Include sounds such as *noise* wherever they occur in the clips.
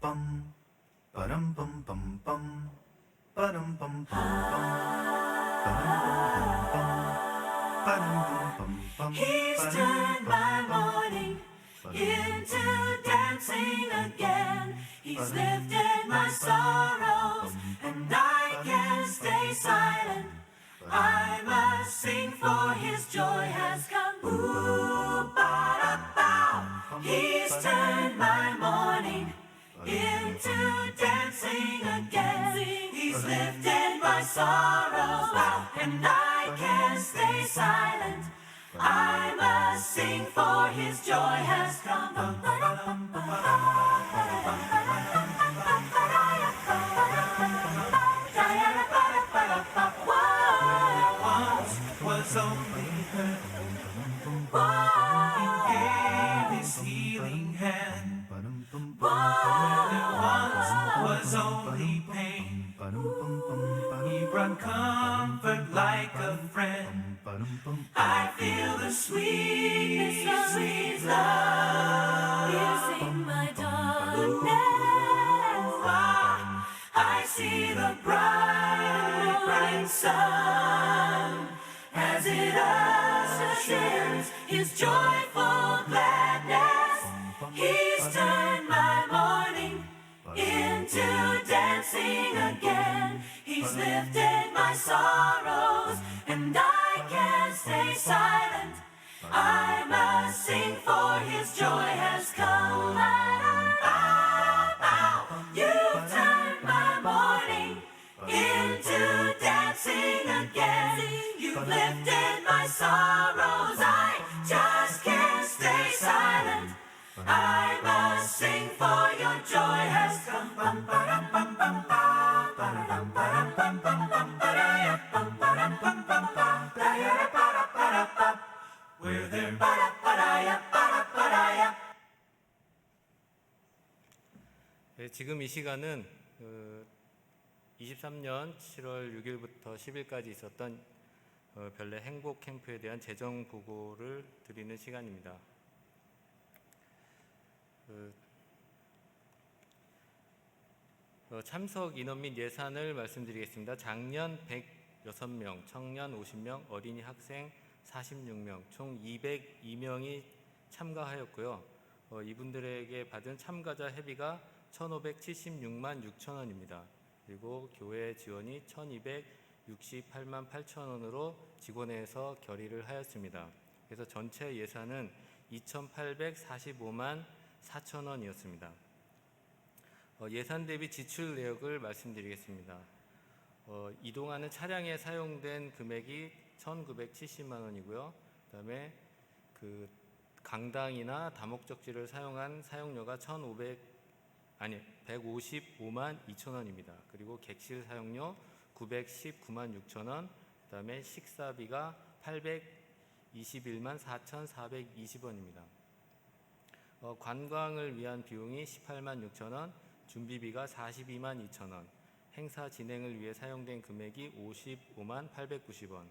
bum, bum bum bum, bum bum bum, bum bum bum, bum bum bum. He's turned my morning into dancing again. He's lifted my sorrows, and I can't stay silent. I must sing for his joy has come. Ooh, ba da ba. He's turned my morning into dancing again. He's lifted my sorrows, and I can't stay silent. I must sing, for His joy has come. He's lifted my sorrows, and I can't stay silent. I must sing, for His joy has come. You've turned my mourning into dancing again. You've lifted my sorrows. I just can't stay silent. I must sing, for your joy has come. Bum, ba-dum, bum, bum, 네, 지금 이 시간은 그 23년 7월 6일부터 10일까지 있었던 어, 별내 행복 캠프에 대한 재정 보고를 드리는 시간입니다. 그, 어, 참석 인원 및 예산을 말씀드리겠습니다. 작년 106명, 청년 50명, 어린이 학생 46명, 총 202명이 참가하였고요. 어, 이분들에게 받은 참가자 회비가 1,576만 6천 원입니다. 그리고 교회 지원이 1,268만 8천 원으로 직원회에서 결의를 하였습니다. 그래서 전체 예산은 2,845만 4천 원이었습니다. 어, 예산 대비 지출 내역을 말씀드리겠습니다. 어, 이동하는 차량에 사용된 금액이 1,970만 원이고요. 그다음에 그 강당이나 다목적지를 사용한 사용료가 1,500 아니 155만 2천 원입니다. 그리고 객실 사용료 919만 6천 원, 그다음에 식사비가 821만 4,420원입니다. 어, 관광을 위한 비용이 18만 6천 원, 준비비가 42만 2천 원, 행사 진행을 위해 사용된 금액이 55만 890원,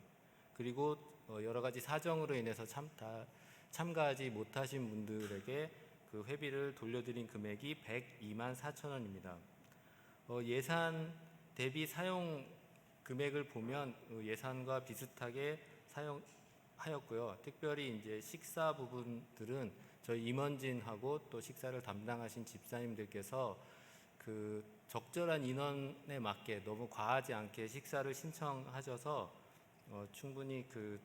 그리고 어, 여러 가지 사정으로 인해서 참, 다, 참가하지 못하신 분들에게 그 회비를 돌려드린 금액이 102만 4천 원입니다. 어, 예산 대비 사용 금액을 보면 어, 예산과 비슷하게 사용하였고요. 특별히 이제 식사 부분들은 저희 임원진하고 또 식사를 담당하신 집사님들께서 그 적절한 인원에 맞게 너무 과하지 않게 식사를 신청하셔서 어, 충분히 그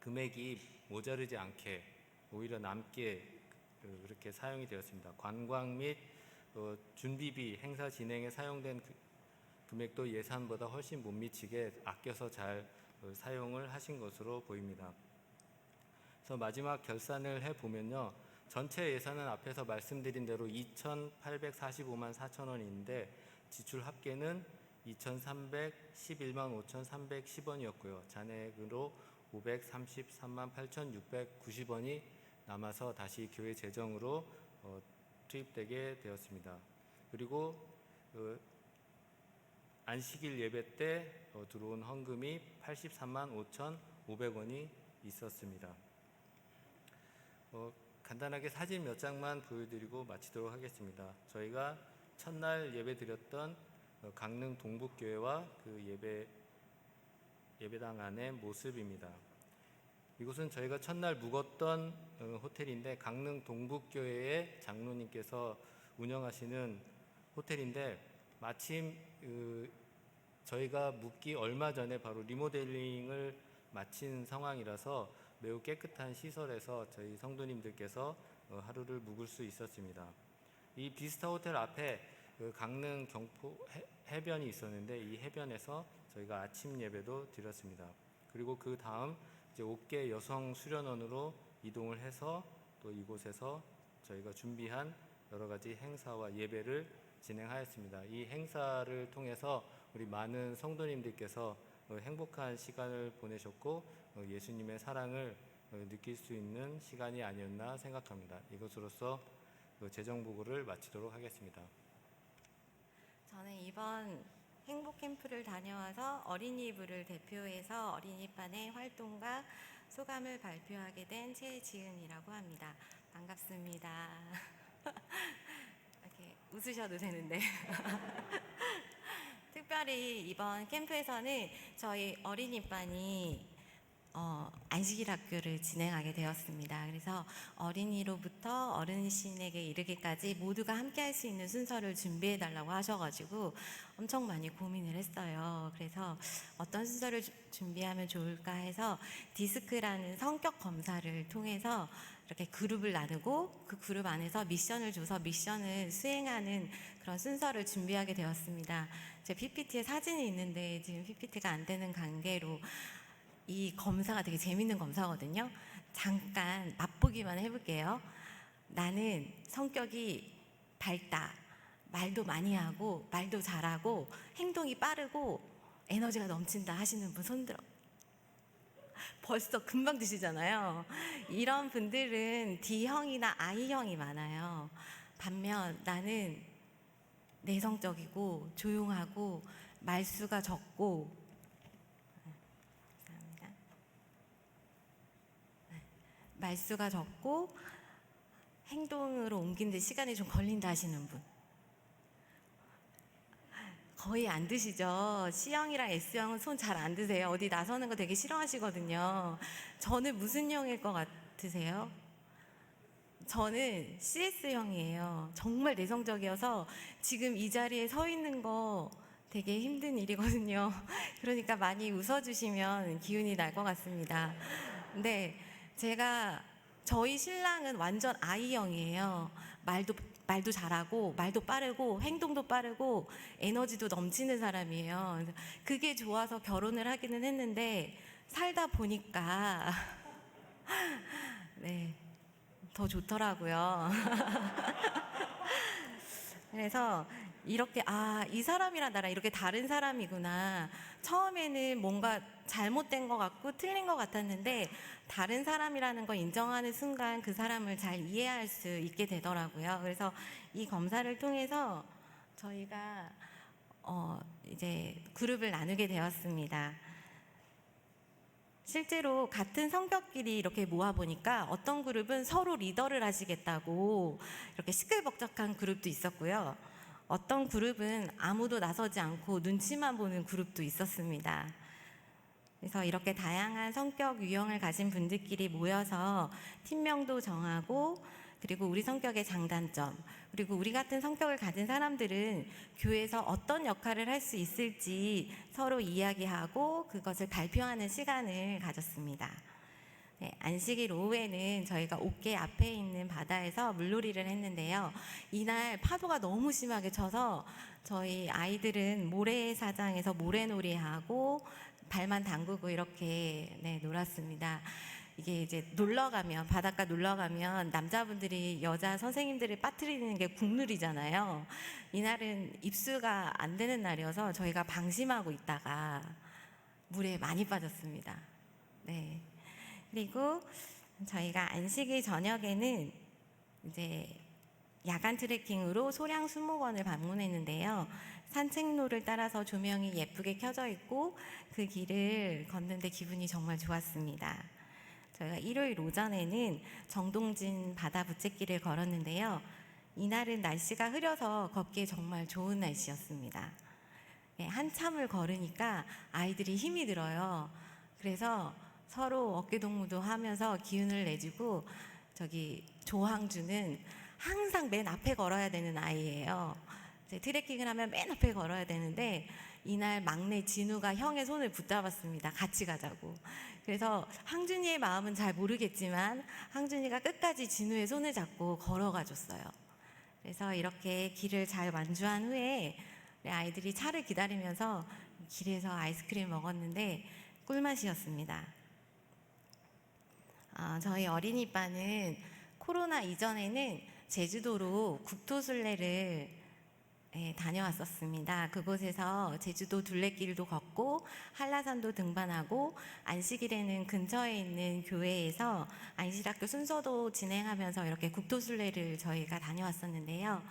금액이 모자르지 않게 오히려 남게 그- 그렇게 사용이 되었습니다. 관광 및 어, 준비비 행사 진행에 사용된 그- 금액도 예산보다 훨씬 못 미치게 아껴서 잘 어, 사용을 하신 것으로 보입니다. 그래서 마지막 결산을 해 보면요. 전체 예산은 앞에서 말씀드린 대로 2,845만 4천 원인데 지출 합계는 2,311만 5,310원이었고요. 잔액으로 533만 8,690원이 남아서 다시 교회 재정으로 어, 투입되게 되었습니다. 그리고 어, 안식일 예배 때 어, 들어온 헌금이 83만 5,500원이 있었습니다. 어, 간단하게 사진 몇 장만 보여드리고 마치도록 하겠습니다. 저희가 첫날 예배 드렸던 어, 강릉 동북교회와 그 예배 예배당 안의 모습입니다. 이곳은 저희가 첫날 묵었던 어, 호텔인데 강릉 동북교회의 장로님께서 운영하시는 호텔인데 마침 그 저희가 묵기 얼마 전에 바로 리모델링을 마친 상황이라서 매우 깨끗한 시설에서 저희 성도님들께서 어, 하루를 묵을 수 있었습니다. 이 비스타 호텔 앞에 그 강릉 경포 해, 해변이 있었는데 이 해변에서 저희가 아침 예배도 드렸습니다. 그리고 그 다음 이제 옥계 여성 수련원으로 이동을 해서 또 이곳에서 저희가 준비한 여러 가지 행사와 예배를 진행하였습니다. 이 행사를 통해서 우리 많은 성도님들께서 어, 행복한 시간을 보내셨고 어, 예수님의 사랑을 어, 느낄 수 있는 시간이 아니었나 생각합니다. 이것으로서 그 재정 보고를 마치도록 하겠습니다. 저는 이번 행복 캠프를 다녀와서 어린이부를 대표해서 어린이반의 활동과 소감을 발표하게 된 최지은이라고 합니다. 반갑습니다. *laughs* 이렇게 웃으셔도 되는데. *laughs* 특별히 이번 캠프에서는 저희 어린이반이 어, 안식일 학교를 진행하게 되었습니다. 그래서 어린이로부터 어르신에게 이르기까지 모두가 함께 할 수 있는 순서를 준비해 달라고 하셔가지고 엄청 많이 고민을 했어요. 그래서 어떤 순서를 주- 준비하면 좋을까 해서 디스크라는 성격 검사를 통해서 이렇게 그룹을 나누고 그 그룹 안에서 미션을 줘서 미션을 수행하는 그런 순서를 준비하게 되었습니다. 제 PPT에 사진이 있는데 지금 PPT가 안 되는 관계로 이 검사가 되게 재밌는 검사거든요. 잠깐 맛보기만 해볼게요. 나는 성격이 밝다. 말도 많이 하고, 말도 잘하고, 행동이 빠르고, 에너지가 넘친다 하시는 분 손들어. 벌써 금방 드시잖아요. 이런 분들은 D형이나 I형이 많아요. 반면 나는 내성적이고, 조용하고, 말수가 적고, 감사합니다. 네. 말수가 적고 행동으로 옮기는데 시간이 좀 걸린다 하시는 분. 거의 안 드시죠? C형이랑 S형은 손 잘 안 드세요. 어디 나서는 거 되게 싫어하시거든요. 저는 무슨 형일 것 같으세요? 저는 CS형이에요. 정말 내성적이어서 지금 이 자리에 서 있는 거 되게 힘든 일이거든요. *laughs* 그러니까 많이 웃어주시면 기운이 날 것 같습니다. 근데 제가 저희 신랑은 완전 I형이에요. 말도 말도 잘하고 말도 빠르고 행동도 빠르고 에너지도 넘치는 사람이에요. 그게 좋아서 결혼을 하기는 했는데 살다 보니까 *laughs* 네. 더 좋더라고요. *laughs* 그래서 이렇게 아, 이 사람이랑 나랑 이렇게 다른 사람이구나. 처음에는 뭔가 잘못된 것 같고 틀린 것 같았는데 다른 사람이라는 걸 인정하는 순간 그 사람을 잘 이해할 수 있게 되더라고요. 그래서 이 검사를 통해서 저희가 어, 이제 그룹을 나누게 되었습니다. 실제로 같은 성격끼리 이렇게 모아보니까 어떤 그룹은 서로 리더를 하시겠다고 이렇게 시끌벅적한 그룹도 있었고요. 어떤 그룹은 아무도 나서지 않고 눈치만 보는 그룹도 있었습니다. 그래서 이렇게 다양한 성격 유형을 가진 분들끼리 모여서 팀명도 정하고 그리고 우리 성격의 장단점 그리고 우리 같은 성격을 가진 사람들은 교회에서 어떤 역할을 할 수 있을지 서로 이야기하고 그것을 발표하는 시간을 가졌습니다. 네, 안식일 오후에는 저희가 옥계 앞에 있는 바다에서 물놀이를 했는데요. 이날 파도가 너무 심하게 쳐서 저희 아이들은 모래사장에서 모래놀이하고 발만 담그고 이렇게 네, 놀았습니다. 이게 이제 놀러 가면 바닷가 놀러 가면 남자분들이 여자 선생님들을 빠뜨리는 게 국룰이잖아요. 이날은 입수가 안 되는 날이어서 저희가 방심하고 있다가 물에 많이 빠졌습니다. 네. 그리고 저희가 안식일 저녁에는 이제 야간 트레킹으로 소량 수목원을 방문했는데요. 산책로를 따라서 조명이 예쁘게 켜져 있고 그 길을 걷는데 기분이 정말 좋았습니다. 저희가 일요일 오전에는 정동진 바다 부채길을 걸었는데요. 이날은 날씨가 흐려서 걷기에 정말 좋은 날씨였습니다. 네, 한참을 걸으니까 아이들이 힘이 들어요. 그래서 서로 어깨 동무도 하면서 기운을 내주고 저기 조항주는 항상 맨 앞에 걸어야 되는 아이예요. 트레킹을 하면 맨 앞에 걸어야 되는데 이날 막내 진우가 형의 손을 붙잡았습니다. 같이 가자고. 그래서 항준이의 마음은 잘 모르겠지만 항준이가 끝까지 진우의 손을 잡고 걸어가 줬어요. 그래서 이렇게 길을 잘 완주한 후에 아이들이 차를 기다리면서 길에서 아이스크림 먹었는데 꿀맛이었습니다. 아, 저희 어린이반은 코로나 이전에는 제주도로 국토순례를 예, 다녀왔었습니다. 그곳에서 제주도 둘레길도 걷고 한라산도 등반하고 안식일에는 근처에 있는 교회에서 안실학교 순서도 진행하면서 이렇게 국토순례를 저희가 다녀왔었는데요.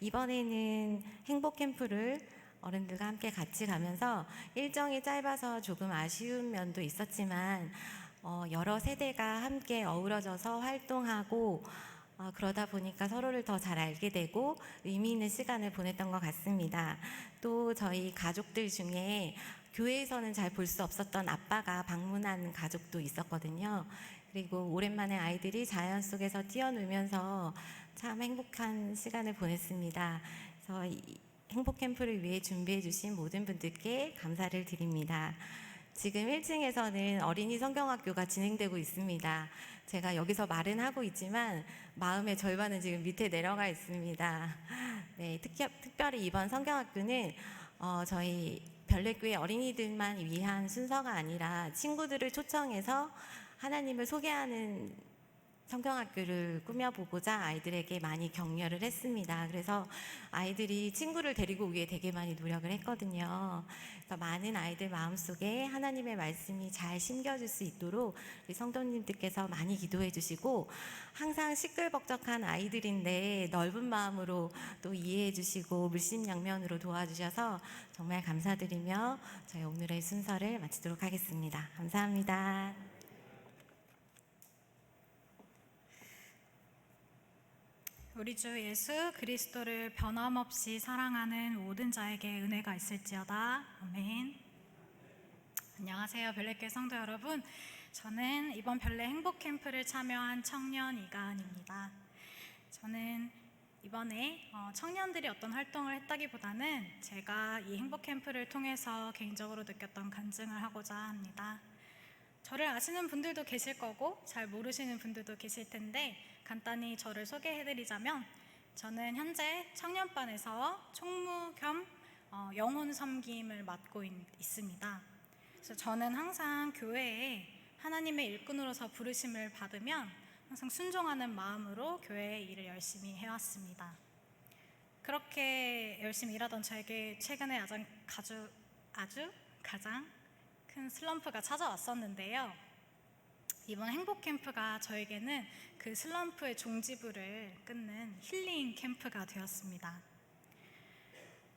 이번에는 행복 캠프를 어른들과 함께 같이 가면서 일정이 짧아서 조금 아쉬운 면도 있었지만 어, 여러 세대가 함께 어우러져서 활동하고 어, 그러다 보니까 서로를 더 잘 알게 되고 의미 있는 시간을 보냈던 것 같습니다. 또 저희 가족들 중에 교회에서는 잘 볼 수 없었던 아빠가 방문한 가족도 있었거든요. 그리고 오랜만에 아이들이 자연 속에서 뛰어놀면서 참 행복한 시간을 보냈습니다. 그래서 이 행복 캠프를 위해 준비해 주신 모든 분들께 감사를 드립니다. 지금 1층에서는 어린이 성경학교가 진행되고 있습니다. 제가 여기서 말은 하고 있지만 마음의 절반은 지금 밑에 내려가 있습니다. 네, 특히, 특별히 이번 성경학교는 어, 저희 별내교회 어린이들만 위한 순서가 아니라 친구들을 초청해서 하나님을 소개하는 성경학교를 꾸며보고자 아이들에게 많이 격려를 했습니다. 그래서 아이들이 친구를 데리고 오기에 되게 많이 노력을 했거든요. 그래서 많은 아이들 마음속에 하나님의 말씀이 잘 심겨질 수 있도록 우리 성도님들께서 많이 기도해 주시고 항상 시끌벅적한 아이들인데 넓은 마음으로 또 이해해 주시고 물심양면으로 도와주셔서 정말 감사드리며 저희 오늘의 순서를 마치도록 하겠습니다. 감사합니다. 우리 주 예수 그리스도를 변함없이 사랑하는 모든 자에게 은혜가 있을지어다. 아멘. 안녕하세요. 별내교회 성도 여러분. 저는 이번 별내 행복 캠프를 참여한 청년 이가은입니다. 저는 이번에 어, 청년들이 어떤 활동을 했다기보다는 제가 이 행복 캠프를 통해서 개인적으로 느꼈던 간증을 하고자 합니다. 저를 아시는 분들도 계실 거고 잘 모르시는 분들도 계실 텐데 간단히 저를 소개해드리자면 저는 현재 청년반에서 총무 겸 어, 영혼 섬김을 맡고 있, 있습니다. 그래서 저는 항상 교회에 하나님의 일꾼으로서 부르심을 받으면 항상 순종하는 마음으로 교회의 일을 열심히 해왔습니다. 그렇게 열심히 일하던 저에게 최근에 아주, 아주, 가장 큰 슬럼프가 찾아왔었는데요. 이번 행복 캠프가 저에게는 그 슬럼프의 종지부를 끊는 힐링 캠프가 되었습니다.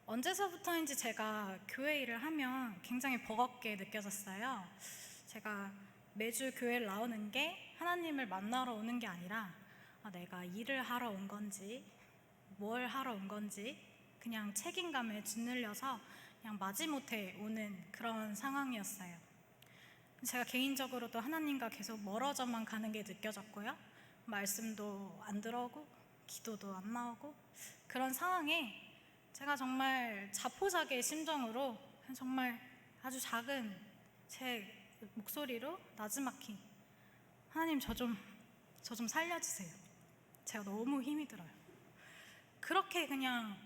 언제서부터인지 제가 교회 일을 하면 굉장히 버겁게 느껴졌어요. 제가 매주 교회를 나오는 게 하나님을 만나러 오는 게 아니라 아, 내가 일을 하러 온 건지 뭘 하러 온 건지 그냥 책임감에 짓눌려서 그냥 마지못해 오는 그런 상황이었어요. 제가 개인적으로도 하나님과 계속 멀어져만 가는 게 느껴졌고요. 말씀도 안 들어오고, 기도도 안 나오고, 그런 상황에 제가 정말 자포자기의 심정으로 정말 아주 작은 제 목소리로 나지막히 하나님 저 좀, 저 좀 살려주세요. 제가 너무 힘이 들어요. 그렇게 그냥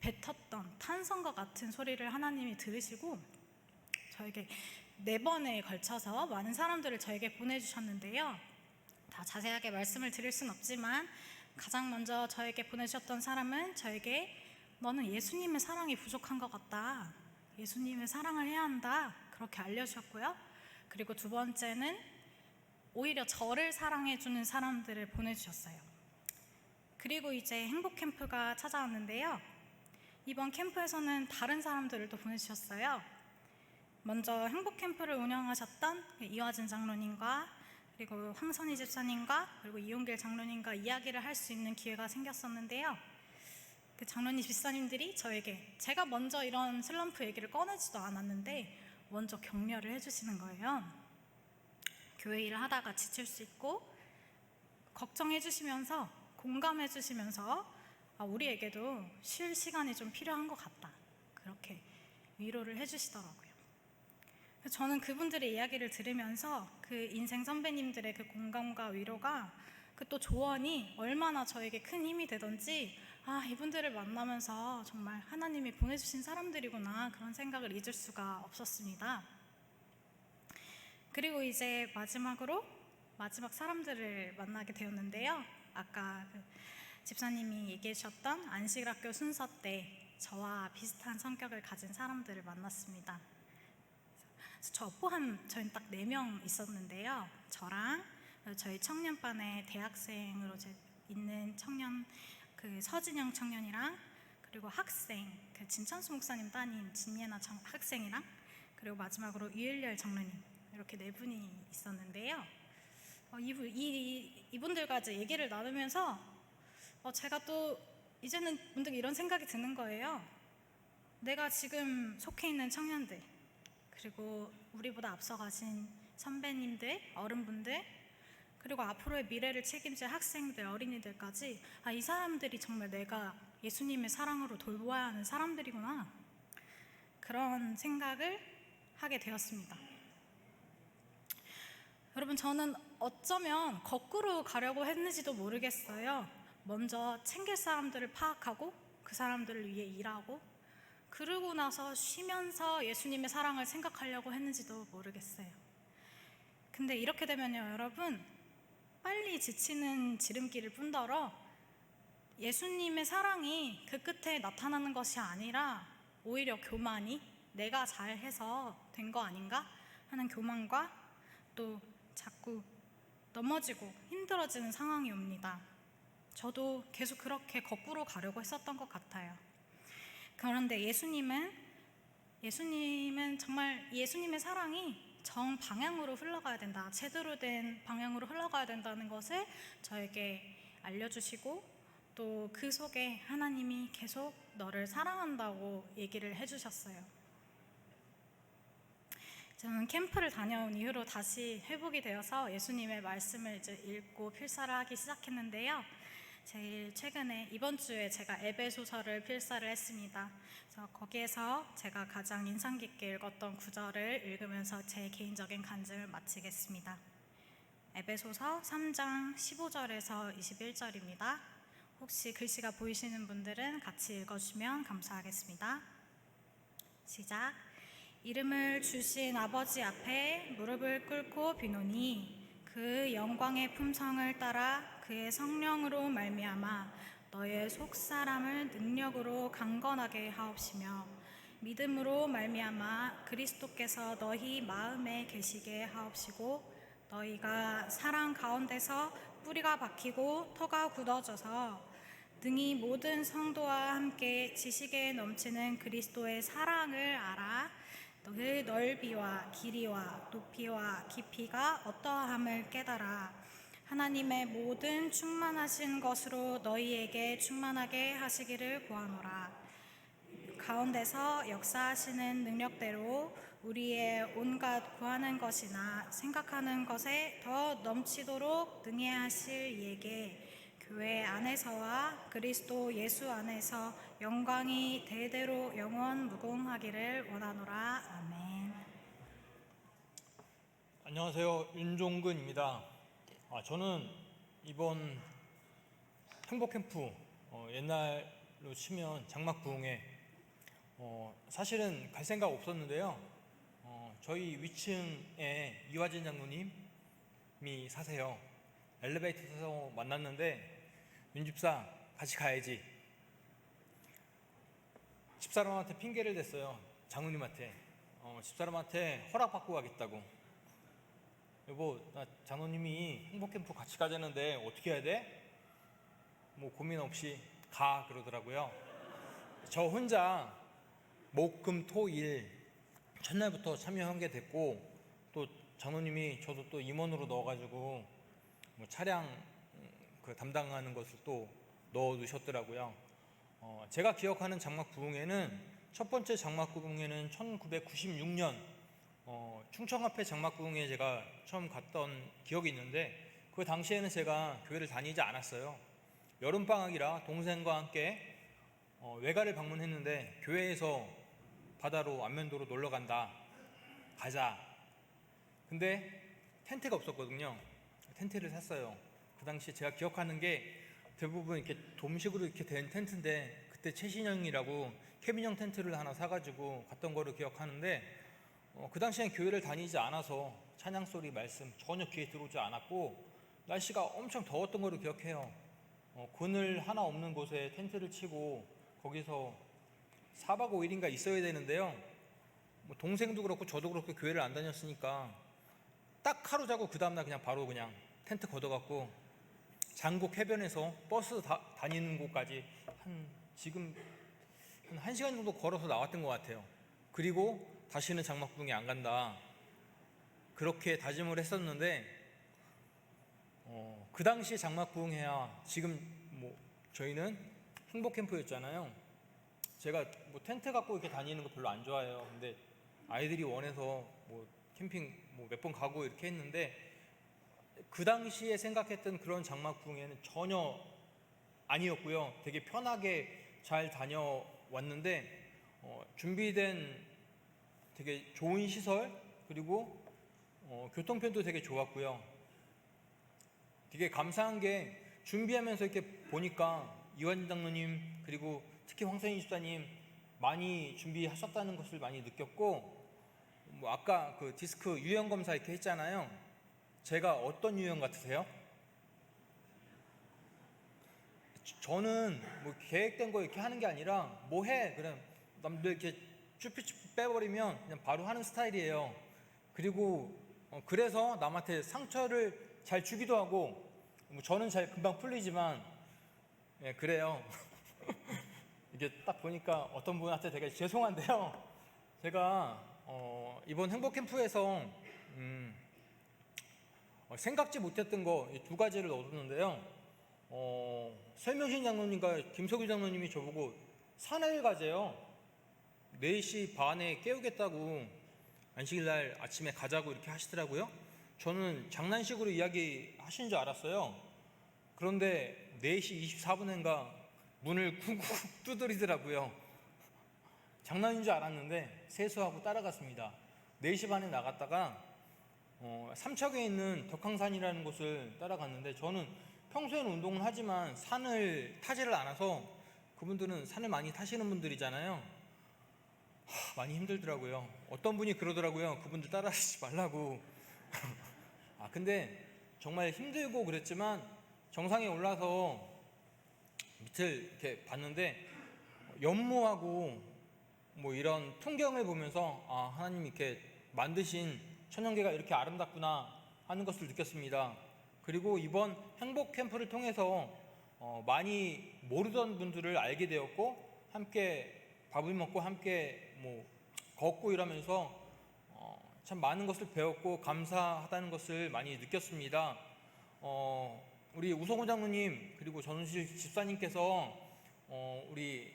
뱉었던 탄성과 같은 소리를 하나님이 들으시고 저에게 네 번에 걸쳐서 많은 사람들을 저에게 보내주셨는데요. 다 자세하게 말씀을 드릴 순 없지만 가장 먼저 저에게 보내주셨던 사람은 저에게 너는 예수님의 사랑이 부족한 것 같다. 예수님의 사랑을 해야 한다. 그렇게 알려주셨고요. 그리고 두 번째는 오히려 저를 사랑해주는 사람들을 보내주셨어요. 그리고 이제 행복 캠프가 찾아왔는데요. 이번 캠프에서는 다른 사람들을 또 보내주셨어요. 먼저 행복 캠프를 운영하셨던 이화진 장로님과 그리고 황선희 집사님과 그리고 이용길 장로님과 이야기를 할 수 있는 기회가 생겼었는데요. 그 장로님 집사님들이 저에게 제가 먼저 이런 슬럼프 얘기를 꺼내지도 않았는데 먼저 격려를 해주시는 거예요. 교회 일을 하다가 지칠 수 있고 걱정해 주시면서 공감해 주시면서 아, 우리에게도 쉴 시간이 좀 필요한 것 같다. 그렇게 위로를 해 주시더라고요. 저는 그분들의 이야기를 들으면서 그 인생 선배님들의 그 공감과 위로가 그 또 조언이 얼마나 저에게 큰 힘이 되던지 아 이분들을 만나면서 정말 하나님이 보내주신 사람들이구나 그런 생각을 잊을 수가 없었습니다. 그리고 이제 마지막으로 마지막 사람들을 만나게 되었는데요. 아까 그 집사님이 얘기해 주셨던 안식학교 순서 때 저와 비슷한 성격을 가진 사람들을 만났습니다. 저 포함 저희는 딱네 명 있었는데요. 저랑 저희 청년반에 대학생으로 있는 청년 그 서진영 청년이랑 그리고 학생 그 진천수 목사님 따님 진예나 청- 학생이랑 그리고 마지막으로 유일열 장로님 이렇게 네 분이 있었는데요. 어, 이분 이 이분들과 이제 얘기를 나누면서 어, 제가 또 이제는 문득 이런 생각이 드는 거예요. 내가 지금 속해 있는 청년들 그리고 우리보다 앞서가신 선배님들, 어른분들, 그리고 앞으로의 미래를 책임질 학생들, 어린이들까지 아, 이 사람들이 정말 내가 예수님의 사랑으로 돌보아야 하는 사람들이구나. 그런 생각을 하게 되었습니다. 여러분, 저는 어쩌면 거꾸로 가려고 했는지도 모르겠어요. 먼저 챙길 사람들을 파악하고 그 사람들을 위해 일하고 그러고 나서 쉬면서 예수님의 사랑을 생각하려고 했는지도 모르겠어요. 근데 이렇게 되면요, 여러분, 빨리 지치는 지름길을 뿐더러 예수님의 사랑이 그 끝에 나타나는 것이 아니라 오히려 교만이 내가 잘해서 된 거 아닌가 하는 교만과 또 자꾸 넘어지고 힘들어지는 상황이 옵니다. 저도 계속 그렇게 거꾸로 가려고 했었던 것 같아요. 그런데 예수님은 예수님은 정말 예수님의 사랑이 정 방향으로 흘러가야 된다. 제대로 된 방향으로 흘러가야 된다는 것을 저에게 알려주시고 또 그 속에 하나님이 계속 너를 사랑한다고 얘기를 해주셨어요. 저는 캠프를 다녀온 이후로 다시 회복이 되어서 예수님의 말씀을 이제 읽고 필사를 하기 시작했는데요. 제일 최근에 이번 주에 제가 에베소서를 필사를 했습니다. 그래서 거기에서 제가 가장 인상 깊게 읽었던 구절을 읽으면서 제 개인적인 간증을 마치겠습니다. 에베소서 3장 15절에서 21절입니다. 혹시 글씨가 보이시는 분들은 같이 읽어주시면 감사하겠습니다. 시작. 이름을 주신 아버지 앞에 무릎을 꿇고 비노니 그 영광의 품성을 따라 그의 성령으로 말미암아 너의 속 사람을 능력으로 강건하게 하옵시며 믿음으로 말미암아 그리스도께서 너희 마음에 계시게 하옵시고 너희가 사랑 가운데서 뿌리가 박히고 터가 굳어져서 등이 모든 성도와 함께 지식에 넘치는 그리스도의 사랑을 알아 그 넓이와 길이와 높이와 깊이가 어떠함을 깨달아 하나님의 모든 충만하신 것으로 너희에게 충만하게 하시기를 구하노라. 가운데서 역사하시는 능력대로 우리의 온갖 구하는 것이나 생각하는 것에 더 넘치도록 능히 하실 이에게 교회 안에서와 그리스도 예수 안에서 영광이 대대로 영원 무궁하기를 원하노라 아멘. 안녕하세요. 윤종근입니다. 아, 저는 이번 행복캠프 어, 옛날로 치면 장막 부흥회 어, 사실은 갈 생각 없었는데요. 어, 저희 위층에 이화진 장로님이 사세요. 엘리베이터 타서 만났는데 윤 집사 같이 가야지. 집사람한테 핑계를 댔어요. 장로님한테 어, 집사람한테 허락받고 가겠다고. 여보, 나 장로님이 행복캠프 같이 가자는데 어떻게 해야 돼? 뭐 고민 없이 가 그러더라고요. 저 혼자 목, 금, 토, 일 첫날부터 참여하게 됐고 또 장로님이 저도 또 임원으로 넣어가지고 뭐 차량 음, 그 담당하는 것을 또 넣어 두셨더라고요. 어, 제가 기억하는 장막 부흥회는 첫 번째 장막 부흥회는 1996년 어, 충청 앞에 장막 부흥회 제가 처음 갔던 기억이 있는데 그 당시에는 제가 교회를 다니지 않았어요. 여름 방학이라 동생과 함께 어, 외가를 방문했는데 교회에서 바다로 안면도로 놀러 간다. 가자. 근데 텐트가 없었거든요. 텐트를 샀어요. 그 당시 제가 기억하는 게 대부분 이렇게 돔식으로 이렇게 된 텐트인데 그때 최신형이라고 케빈형 텐트를 하나 사가지고 갔던 거를 기억하는데 어, 그 당시엔 교회를 다니지 않아서 찬양 소리 말씀 전혀 귀에 들어오지 않았고 날씨가 엄청 더웠던 거를 기억해요. 어, 그늘 하나 없는 곳에 텐트를 치고 거기서 4박 5일인가 있어야 되는데요. 뭐 동생도 그렇고 저도 그렇고 교회를 안 다녔으니까 딱 하루 자고 그 다음날 그냥 바로 그냥 텐트 걷어갖고 장곡 해변에서 버스 다, 다니는 곳까지 한 지금 한 1시간 정도 걸어서 나왔던 것 같아요. 그리고 다시는 장막궁에 안 간다. 그렇게 다짐을 했었는데 어, 그 당시에 장막궁해야 지금 뭐 저희는 행복 캠프였잖아요. 제가 뭐 텐트 갖고 이렇게 다니는 거 별로 안 좋아해요. 근데 아이들이 원해서 뭐 캠핑 뭐 몇 번 가고 이렇게 했는데 그 당시에 생각했던 그런 장막궁에는 전혀 아니었고요. 되게 편하게 잘 다녀왔는데 어, 준비된 되게 좋은 시설 그리고 어, 교통편도 되게 좋았고요. 되게 감사한 게 준비하면서 이렇게 보니까 이완 장로님 그리고 특히 황선희 집사님 많이 준비하셨다는 것을 많이 느꼈고 뭐 아까 그 디스크 유형 검사 이렇게 했잖아요. 제가 어떤 유형 같으세요? 저- 저는 뭐 계획된 거 이렇게 하는 게 아니라 뭐 해 그냥 남들 이렇게 쭈삐쭈삐 빼버리면 그냥 바로 하는 스타일이에요. 그리고 어, 그래서 남한테 상처를 잘 주기도 하고 뭐 저는 잘 금방 풀리지만 예, 그래요. *laughs* 이게 딱 보니까 어떤 분한테 되게 죄송한데요. 제가 어, 이번 행복 캠프에서 음, 어, 생각지 못했던 거 두 가지를 얻었는데요. 어, 설명신 장로님과 김석유 장로님이 저보고 산을 가재요. 4시 반에 깨우겠다고 안식일 날 아침에 가자고 이렇게 하시더라고요. 저는 장난식으로 이야기 하신 줄 알았어요. 그런데 4시 24분인가 문을 쿵쿵 두드리더라고요. 장난인 줄 알았는데 세수하고 따라갔습니다. 4시 반에 나갔다가 어, 삼척에 있는 덕항산이라는 곳을 따라갔는데 저는 평소에는 운동을 하지만 산을 타지를 않아서 그분들은 산을 많이 타시는 분들이잖아요. 하, 많이 힘들더라고요. 어떤 분이 그러더라고요. 그분들 따라하지 말라고. *laughs* 아 근데 정말 힘들고 그랬지만 정상에 올라서 밑을 이렇게 봤는데 연무하고 뭐 이런 풍경을 보면서 아 하나님 이렇게 만드신 천연계가 이렇게 아름답구나 하는 것을 느꼈습니다. 그리고 이번 행복 캠프를 통해서 어, 많이 모르던 분들을 알게 되었고 함께 밥을 먹고 함께 뭐 걷고 이러면서 어, 참 많은 것을 배웠고 감사하다는 것을 많이 느꼈습니다. 어, 우리 우성호 장로님 그리고 전우실 집사님께서 어, 우리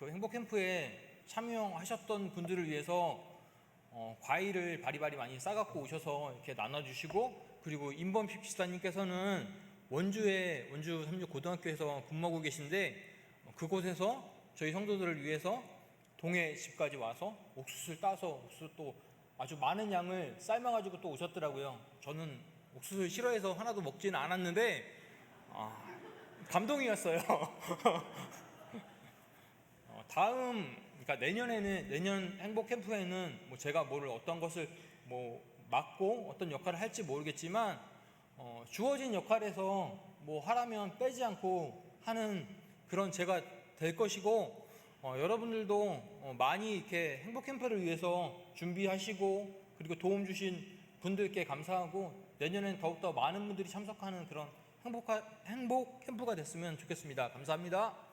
그 행복 캠프에 참여하셨던 분들을 위해서 어, 과일을 바리바리 많이 싸갖고 오셔서 이렇게 나눠주시고 그리고 임범식 집사님께서는 원주에 원주 삼육 고등학교에서 근무하고 계신데 어, 그곳에서 저희 성도들을 위해서 동해 집까지 와서 옥수수를 따서 옥수수 또 아주 많은 양을 삶아가지고 또 오셨더라고요. 저는 옥수수를 싫어해서 하나도 먹지는 않았는데 아, 감동이었어요. *laughs* 어, 다음 그러니까 내년에는 내년 행복 캠프에는 뭐 제가 뭐를 어떤 것을 뭐 맡고 어떤 역할을 할지 모르겠지만 어, 주어진 역할에서 뭐 하라면 빼지 않고 하는 그런 제가 될 것이고 어, 여러분들도 어, 많이 이렇게 행복 캠프를 위해서 준비하시고 그리고 도움 주신 분들께 감사하고 내년엔 더욱더 많은 분들이 참석하는 그런 행복 행복 캠프가 됐으면 좋겠습니다. 감사합니다.